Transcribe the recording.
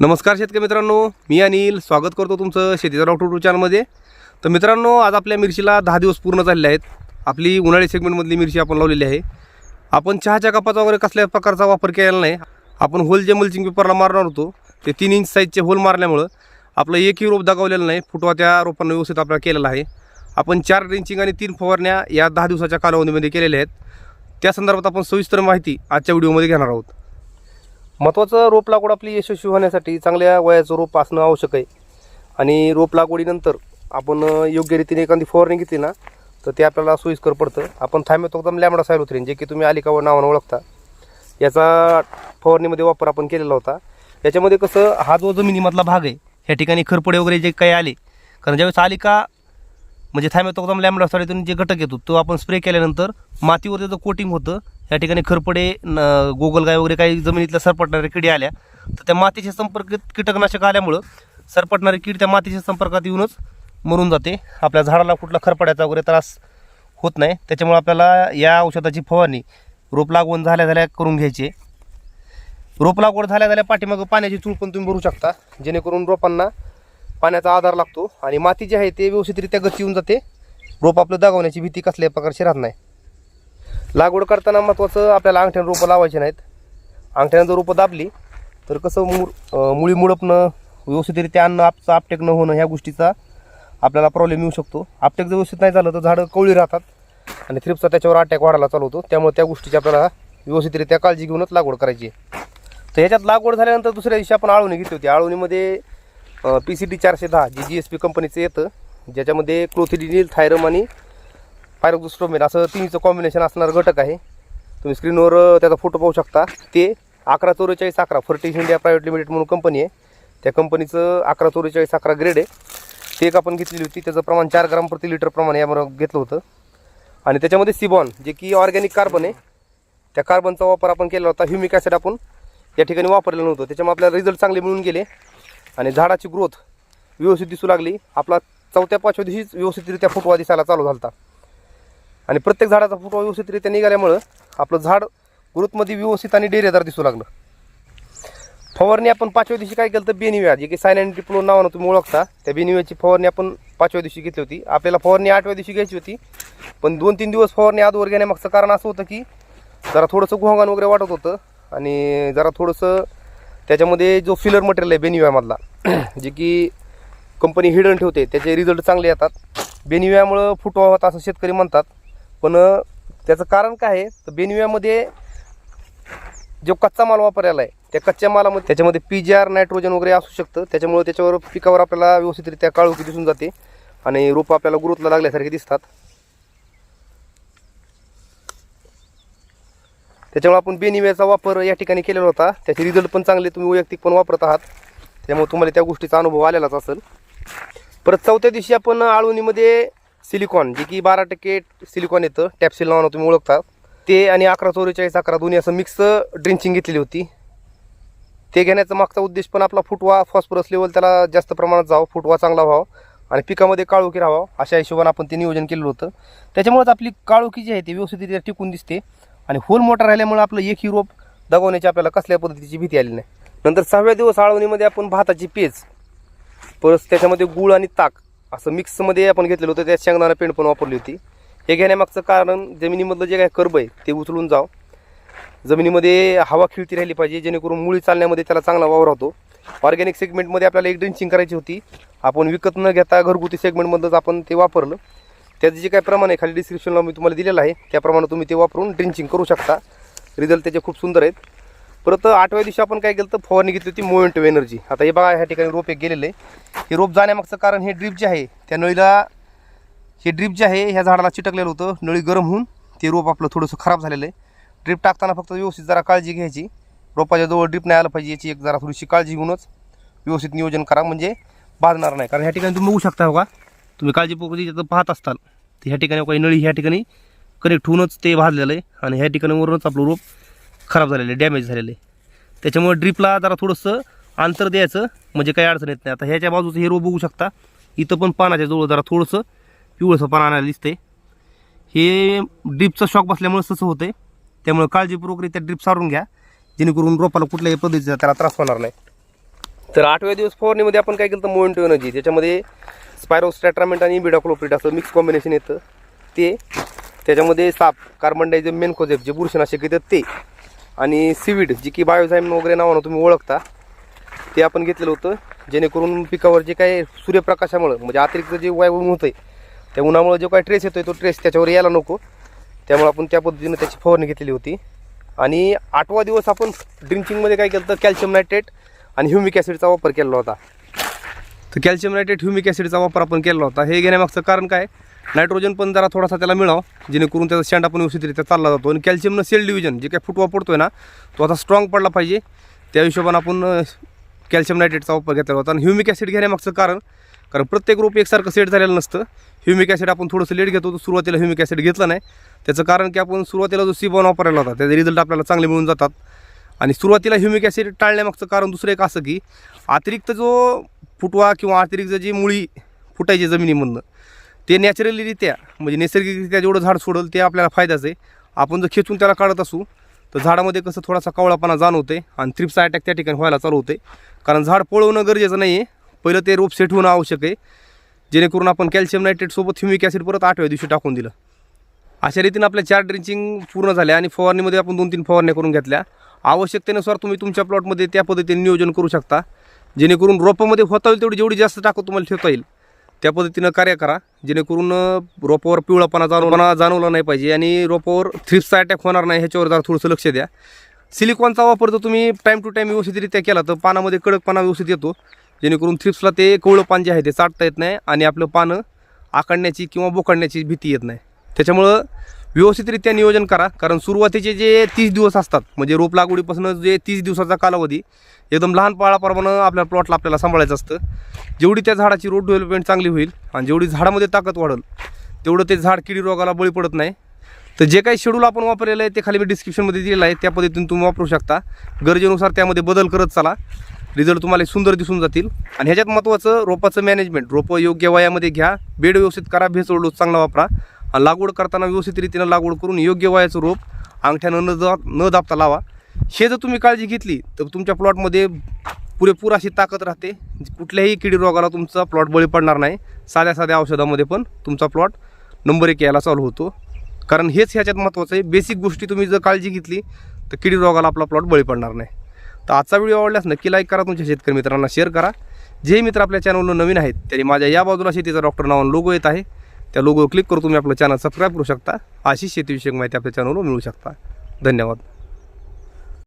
नमस्कार शेतकरी मित्रांनो मी अनिल. स्वागत करतो तुमचं शेतीचा डॉक्टर टू चॅनलमध्ये. तर मित्रांनो आज आपल्या मिरचीला दहा दिवस पूर्ण झालेले आहेत. आपली उन्हाळी सेगमेंटमधली मिरची आपण लावलेली आहे. आपण चहाच्या कपाचा वगैरे कसल्या प्रकारचा वापर केलेला नाही. आपण होल जे मल्चिंग पेपरला मारणार होतो. ते तीन इंच साईजचे होल मारल्यामुळं आपलं एकही रोप दाखवलेलं नाही. फुटवा त्या रोपांना व्यवस्थित आपल्याला केलेला आहे. आपण चार ड्रिंचिंग आणि तीन फवारण्या या दहा दिवसाच्या कालावधीमध्ये केलेल्या आहेत. त्या संदर्भात आपण सविस्तर माहिती आजच्या व्हिडिओमध्ये घेणार आहोत. महत्त्वाचं रोप लागवड आपली यशस्वी होण्यासाठी चांगल्या वयाचं रोप असणं आवश्यक आहे. आणि रोप लागवडीनंतर आपण योग्य रीतीने एखादी फवारणी घेतली ना तर ते आपल्याला सोयीस्कर पडतं. आपण थायमेथोक्तम लॅमडा सायलोथ्रीन जे की तुम्ही अलिकावर नावानं ओळखता. याचा फवारणीमध्ये वापर आपण केलेला होता. याच्यामध्ये कसं हा जो जमिनीमधला भाग आहे ह्या ठिकाणी खरपडे वगैरे जे काही आले कारण ज्यावेळेस आलिका म्हणजे थायमेथोक्तम लॅमडा जे घटक येतो तो आपण स्प्रे केल्यानंतर मातीवर त्याचं कोटिंग होतं. या ठिकाणी खरपडे न गोगलगाय वगैरे काही जमिनीतल्या सरपटणाऱ्या किडे आल्या. तर त्या मातीच्या संपर्क कीटकनाशक आल्यामुळं सरपटणारी कीड त्या मातीच्या संपर्कात येऊनच मरून जाते. आपल्या झाडाला कुठला खरपड्याचा वगैरे त्रास होत नाही. त्याच्यामुळे आपल्याला या औषधाची फवारणी रोप लागवण झाल्या झाल्या करून घ्यायची रोप लागवड झाल्या झाल्या पाठीमागं पाण्याची चूळ पण तुम्ही भरू शकता. जेणेकरून रोपांना पाण्याचा आधार लागतो आणि माती जी आहे ते व्यवस्थितरित्या गती येऊन जाते. रोप आपलं दागवण्याची भीती कसल्याही प्रकारची राहत नाही. लागवड करताना महत्त्वाचं आपल्याला अंगठ्यानं रोपं लावायचे नाहीत. अंगठ्यानं जर रोपं दाबली तर कसं मुळ मुळी मुळपणं व्यवस्थितरित्या अन्न आपचं आपटेक न होणं ह्या गोष्टीचा आपल्याला प्रॉब्लेम येऊ शकतो. आपटेक जर व्यवस्थित नाही झालं तर झाडं कवळी राहतात आणि थ्रिप्सचा त्याच्यावर अटॅक वाढायला चालू होतो. त्यामुळे त्या गोष्टीची आपल्याला व्यवस्थितरित्या काळजी घेऊनच लागवड करायची आहे. तर ह्याच्यात लागवड झाल्यानंतर दुसऱ्या दिवशी आपण आळवणी घेतली होती. आळवणीमध्ये पी सी टी चारशे दहा जे जी एस पी कंपनीचं येतं. ज्याच्यामध्ये क्लोथिडिनिल थायरम आणि पायरोक्झोस्ट्रोमेन असं तिन्हीचं कॉम्बिनेशन असणारं घटक आहे. तुम्ही स्क्रीनवर त्याचा फोटो पाहू शकता. ते अकरा चौवेचाळीस अकरा फर्टिश इंडिया प्रायव्हेट लिमिटेड म्हणून कंपनी आहे. त्या कंपनीचं अकरा चौवेचाळीस अकरा ग्रेड आहे. ते एक आपण घेतलेली होती. त्याचं प्रमाण चार ग्राम प्रति लिटर प्रमाणे याबरोबर घेतलं होतं. आणि त्याच्यामध्ये सिबॉन जे की ऑर्गॅनिक कार्बन आहे. त्या कार्बनचा वापर आपण केला होता. ह्युमिक ॲसिड आपण या ठिकाणी वापरलेलं नव्हतं. त्याच्यामुळे आपल्याला रिझल्ट चांगले मिळून गेले. आणि झाडाची ग्रोथ व्यवस्थित दिसू लागली. आपला चौथ्या पाचव्या दिवशीच व्यवस्थितरित्या फुटवा दिसायला चालू झाला होता आणि प्रत्येक झाडाचा फुटवा व्यवस्थितरित्या निघाल्यामुळं आपलं झाड ग्रोथमध्ये व्यवस्थित आणि डेरेदार दिसू लागलं. फवारणी आपण पाचव्या दिवशी काय केलं तर बेनिव्या जे की सायनाइन डिप्लो नावानं तुम्ही ओळखता त्या बेनिव्याची फवारणी आपण पाचव्या दिवशी घेतली होती. आपल्याला फवारणी आठव्या दिवशी घ्यायची होती. पण दोन तीन दिवस फवारणी आजवर घेण्यामागचं कारण असं होतं की जरा थोडंसं घोंगान वगैरे वाटत होतं आणि जरा थोडंसं त्याच्यामध्ये जो फिलर मटेरियल आहे बेनिव्यामधला जे की कंपनी हिडन ठेवते त्याचे रिझल्ट चांगले येतात. बेनिव्यामुळं फुटवा होता असं शेतकरी म्हणतात. पण त्याचं कारण काय आहे? तर बेनिव्यामध्ये जो कच्चा माल वापरायला आहे त्या कच्च्या मालामध्ये त्याच्यामध्ये पी जी आर नायट्रोजन वगैरे असू शकतं. त्याच्यामुळे त्याच्यावर पिकावर आपल्याला व्यवस्थितरित्या काळोखी दिसून जाते. आणि रोपं आपल्याला ग्रोथला लागल्यासारखे दिसतात. त्याच्यामुळे आपण बेनिव्याचा वापर या ठिकाणी केलेला होता. त्याचे रिझल्ट पण चांगले तुम्ही वैयक्तिक पण वापरत आहात. त्यामुळे तुम्हाला त्या गोष्टीचा अनुभव आलेलाच असेल. परत चौथ्या दिवशी आपण आळवणीमध्ये सिलिकॉन जे की बारा टक्के सिलिकॉन येतं टॅप्सिल नावानं तुम्ही ओळखता. ते आणि अकरा चौवेचाळीस अकरा दोन्ही असं मिक्स ड्रिंचिंग घेतलेली होती. ते घेण्याचा मागचा उद्देश पण आपला फुटवा फॉस्फरस लेवल त्याला जास्त प्रमाणात जावं फुटवा चांगला व्हावा आणि पिकामध्ये काळोखी राहावं अशा हिशोबाने आपण ते नियोजन केलेलं होतं. त्याच्यामुळेच आपली काळोखी जी आहे ती व्यवस्थितरित्या टिकून दिसते. आणि होल मोठा राहिल्यामुळे आपलं एक ही रोप दगवण्याची आपल्याला कसल्या पद्धतीची भीती आली नाही. नंतर सहाव्या दिवस आळवणीमध्ये आपण भाताची पेज परत त्याच्यामध्ये गुळ आणि ताक असं मिक्समध्ये आपण घेतलेलं होतं त्यात शेंगदाणा पेंड पण वापरली होती. हे घेण्यामागचं कारण जमिनीमधलं जे काही कर्ब आहे ते उचलून जाव. जमिनीमध्ये हवा खिळती राहिली पाहिजे जेणेकरून मुळी चालण्यामध्ये त्याला चांगला वावर होतो. ऑर्गॅनिक सेगमेंटमध्ये आपल्याला एक ड्रिंचिंग करायची होती. आपण विकत न घेता घरगुती सेगमेंटमधलंच आपण ते वापरलं. त्याचं जे काही प्रमाण आहे खाली डिस्क्रिप्शनला मी तुम्हाला दिलेलं आहे त्याप्रमाणे तुम्ही ते वापरून ड्रिंचिंग करू शकता. रिझल्ट त्याचे खूप सुंदर आहेत. परत आठव्या दिवशी आपण काय केलं तर फवारणी घेतली होती मोमेंट एनर्जी. आता हे बघा ह्या ठिकाणी रोप एक गेलेलं आहे. हे रोप जाण्यामागचं कारण हे ड्रीप जे आहे त्या नळीला हे ड्रीप जे आहे ह्या झाडाला चिटकलेलं होतं नळी गरम होऊन ते रोप आपलं थोडंसं खराब झालेलं आहे. ड्रीप टाकताना फक्त व्यवस्थित जरा काळजी घ्यायची. रोपाच्या जवळ ड्रीप नाही आलं पाहिजे याची एक जरा थोडीशी काळजी घेऊनच व्यवस्थित नियोजन करा म्हणजे भाजणार नाही. कारण ह्या ठिकाणी तुम्ही बघू शकता हो का? तुम्ही काळजीपूर्वक तिथं पाहत असताल. तर ह्या ठिकाणी हो काही नळी ह्या ठिकाणी कनेक्ट होऊनच ते भाजलेलं आहे. आणि ह्या ठिकाणी वरूनच आपलं रोप खराब झालेलं आहे डॅमेज झालेलं. आहे त्याच्यामुळे ड्रीपला जरा थोडंसं अंतर द्यायचं म्हणजे काही अडचण येत नाही. आता ह्याच्या बाजूचं हे रोप बघू शकता. इथं पण पानाच्या जवळ जरा थोडंसं पिवळंसं पान आणायला दिसतंय. हे ड्रीपचा शॉक बसल्यामुळे तसं होतंय. त्यामुळे काळजीपूर्वकरित्या ड्रीप सारून घ्या. जेणेकरून रोपाला कुठल्याही पद्धतीचा त्याला त्रास होणार नाही. तर आठव्या दिवस फवारणीमध्ये आपण काय केलं तर मोएंटो एनर्जी त्याच्यामध्ये स्पायरोस्टॅट्रामेंट आणि बिडाक्लोप्रिट असं मिक्स कॉम्बिनेशन येतं. ते त्याच्यामध्ये साप कार्बन डायझम मेनकोझेप जे बुरशीनाशक येतात ते आणि सीवीड जी की बायोझाईम वगैरे नावानं तुम्ही ओळखता ते आपण घेतलेलं होतं. जेणेकरून पिकावर जे काही सूर्यप्रकाशामुळं म्हणजे अतिरिक्त जे वायवून होतं आहे त्या उन्हामुळे जो काही ट्रेस येतोय तो ट्रेस त्याच्यावर यायला नको. त्यामुळे आपण त्या पद्धतीनं त्याची फवारणी घेतलेली होती. आणि आठवा दिवस आपण ड्रिंचिंगमध्ये काय केलं तर कॅल्शियम नायट्रेट आणि ह्युमिक ॲसिडचा वापर केलेला होता. तर कॅल्शियम नायट्रेट ह्युमिक ॲसिडचा वापर आपण केलेला होता. हे घेण्यामागचं कारण काय? नायट्रोजन पण जरा थोडासा त्याला मिळावं जेणेकरून त्याचा शेंडा पण व्यवस्थितरित्या चालला जातो. आणि कॅल्शियमनं सेल डिव्हिजन जे काय फुटवा पडतोय ना तो आता स्ट्रॉंग पडला पाहिजे. त्या हिशोबानं आपण कॅल्शियम नायट्रेटचा वापर घेतला होता. आणि ह्युमिक ॲसिड घेण्यामागचं कारण कारण प्रत्येक रोप एकसारखं सेट झालेलं नसतं. ह्युमिक ॲसिड आपण थोडंसं लेट घेतो तर सुरुवातीला ह्युमिक ॲसिड घेतलं नाही. त्याचं कारण की आपण सुरुवातीला जो सीबॉन वापरायला होता त्याचे रिझल्ट आपल्याला चांगले मिळून जातात. आणि सुरुवातीला ह्युमिक ॲसिड टाळण्यामागचं कारण दुसरं एक असं की अतिरिक्त जो फुटवा किंवा अतिरिक्त जी मुळी फुटायची जमिनीमधनं ते नॅचरलीरित्या म्हणजे नैसर्गिकरित्या जेवढं झाड सोडल ते आपल्याला फायद्याचं आहे. आपण जर खेचून त्याला काढत असू तर झाडामध्ये कसं थोडासा कवळापणा जाणवते आणि थ्रिप्स अटॅक त्या ठिकाणी व्हायला चालू होते कारण झाड पळवणं गरजेचं नाही आहे पहिलं ते रोप सेट होणं आवश्यक आहे. जेणेकरून आपण कॅल्शियम नायट्रेटसोबत ह्युमिक ॲसिड परत आठव्या दिवशी टाकून दिलं. अशा रीतीनं आपल्या चार ड्रिंचिंग पूर्ण झाल्या आणि फवारणीमध्ये आपण दोन तीन फवारण्या करून घेतल्या. आवश्यकतेनुसार तुम्ही तुमच्या प्लॉटमध्ये त्या पद्धतीने नियोजन करू शकता. जेणेकरून रोपामध्ये होता होईल तेवढी जेवढी जास्त टाकून तुम्हाला ठेवता येईल. त्या पद्धतीनं कार्य करा. जेणेकरून रोपावर पिवळापणा जाणवला जाणवला नाही पाहिजे आणि रोपावर थ्रिप्सचा अटॅक होणार नाही ह्याच्यावर जरा थोडंसं लक्ष द्या. सिलिकॉनचा वापर जर तुम्ही टाईम टू टाईम व्यवस्थितरित्या केला तर पानामध्ये कडकपणा व्यवस्थित येतो. जेणेकरून थ्रिप्सला ते कवळं पान जे आहे ते चाटता येत नाही आणि आपलं पानं आकडण्याची किंवा बोकाडण्याची भीती येत नाही. त्याच्यामुळं व्यवस्थितरित्या नियोजन करा. कारण सुरुवातीचे जे तीस दिवस असतात म्हणजे रोप लागवडीपासून जे तीस दिवसाचा कालावधी एकदम लहान पाळाप्रमाणे आपल्या प्लॉटला आपल्याला सांभाळायचं असतं. जेवढी त्या झाडाची रोड डेव्हलपमेंट चांगली होईल आणि जेवढी झाडामध्ये ताकद वाढेल तेवढं ते झाड किडी रोगाला बळी पडत नाही. तर जे काही शेड्यूल आपण वापरलेलं आहे ते खाली मी डिस्क्रिप्शनमध्ये दिलेलं आहे. त्या पद्धतीने तुम्ही वापरू शकता. गरजेनुसार त्यामध्ये बदल करत चला. रिझल्ट तुम्हाला सुंदर दिसून जातील. आणि ह्याच्यात महत्त्वाचं रोपाचं मॅनेजमेंट रोपं योग्य वयामध्ये घ्या. बेड व्यवस्थित करा भेसळलो चांगला वापरा. लागवड करताना व्यवस्थित रीतीनं लागवड करून योग्य वयाचं रोप अंगठ्यानं न दा न दाबता लावा. हे जर तुम्ही काळजी घेतली तर तुमच्या प्लॉटमध्ये पुरेपूर अशी ताकद राहते. कुठल्याही किडी रोगाला तुमचा प्लॉट बळी पडणार नाही. साध्या साध्या औषधामध्ये पण तुमचा प्लॉट नंबर एक यायला चालू होतो. कारण हेच ह्याच्यात महत्त्वाचं आहे. बेसिक गोष्टी तुम्ही जर काळजी घेतली तर किडी रोगाला आपला प्लॉट बळी पडणार नाही. तर आजचा व्हिडिओ आवडल्यास नक्की लाईक करा. तुमच्या शेतकरी मित्रांना शेअर करा. जे मित्र आपल्या चॅनलवर नवीन आहेत त्यांनी माझ्या या बाजूला शेतीचा डॉक्टर नावानं लोगो येत आहे. त्या लोगोवर क्लिक करून तुम्ही आपलं चॅनल सबस्क्राईब करू शकता. अशी शेतीविषयक माहिती आपल्या चॅनलवर मिळू शकता. धन्यवाद.